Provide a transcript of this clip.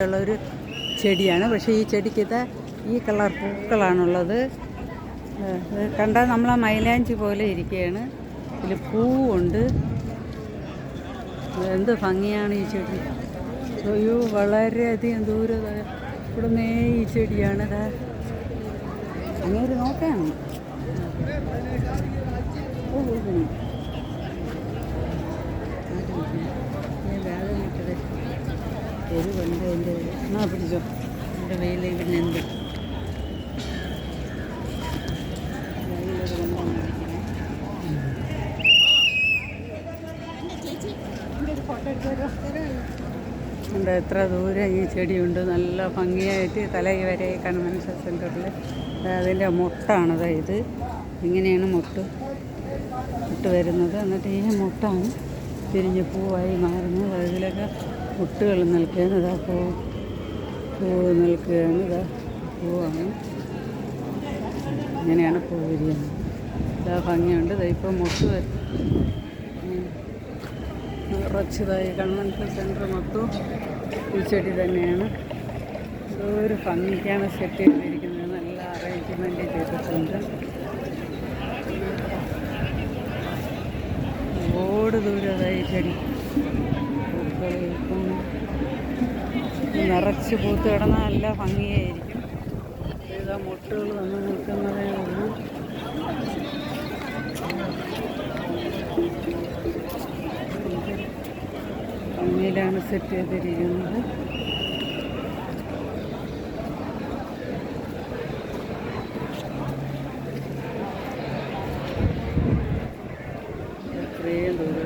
ഉള്ള ഒരു ചെടിയാണ്. പക്ഷേ ഈ ചെടിക്ക് ഇത് ഈ കളർ പൂക്കളാണുള്ളത്. കണ്ടാൽ നമ്മൾ നമ്മളെ മൈലാഞ്ചി പോലെ ഇരിക്കുകയാണ് ഇതിൽ പൂവുണ്ട്. എന്ത് ഭംഗിയാണ് ഈ ചെടി. അയ്യോ വളരെയധികം ദൂരെ ദാ ഇവിടെ നേ ഈ ചെടിയാണ് ഇതാ ഒരു നോക്കാണ് ഓ ഓ, ഓ. വേദന ഇട്ടത് എരിവുണ്ട് എന്റെ എന്നാ പിടിച്ചോ? എന്റെ വെയിൽ പിന്നെ എന്ത്. ഉണ്ട് എത്ര ദൂരം ഈ ചെടിയുണ്ട്. നല്ല ഭംഗിയായിട്ട് തലയിൽ വരെ കൺവെൻഷൻ സെന്ററിൽ അതിന്റെ മുട്ടാണത് ഇത്. ഇങ്ങനെയാണ് മുട്ട് മുട്ട് വരുന്നത്. എന്നിട്ട് ഈ മുട്ടാണ് തിരിഞ്ഞ് പൂവായി മാറുന്നത്. മുട്ടുകൾ നിൽക്കുകയാണ്. ഇതാ പൂ പൂവ് നിൽക്കുകയാണ്. ഇതാ പൂവാണ്. ഇങ്ങനെയാണ് പൂ വിരിയുന്നത്. ഇതാ ഭംഗിയുണ്ട്. ഇതാ ഇപ്പോൾ മുട്ട് വരും നിറച്ചതായി കൺവെൻഷൻ സെന്റർ മൊത്തം ഈ ചെടി തന്നെയാണ്. ഒരു ഭംഗിക്കാണ് സെറ്റ് ചെയ്തിരിക്കുന്നത്. നല്ല അറേഞ്ച്മെന്റ് ചെയ്തിട്ടുണ്ട്. ഒരുപാട് ദൂരതായി ചെടി ഇപ്പം നിറച്ച് പൂത്ത് കിടന്നാൽ നല്ല ഭംഗിയായിരിക്കും. ഇതാ മുട്ടുകൾ വന്ന് നിൽക്കുന്നതേ ഉള്ളൂ. ഭംഗിയിലാണ് സെറ്റ് ചെയ്തിരിക്കുന്നത്. ഇത്രയും ദൂരം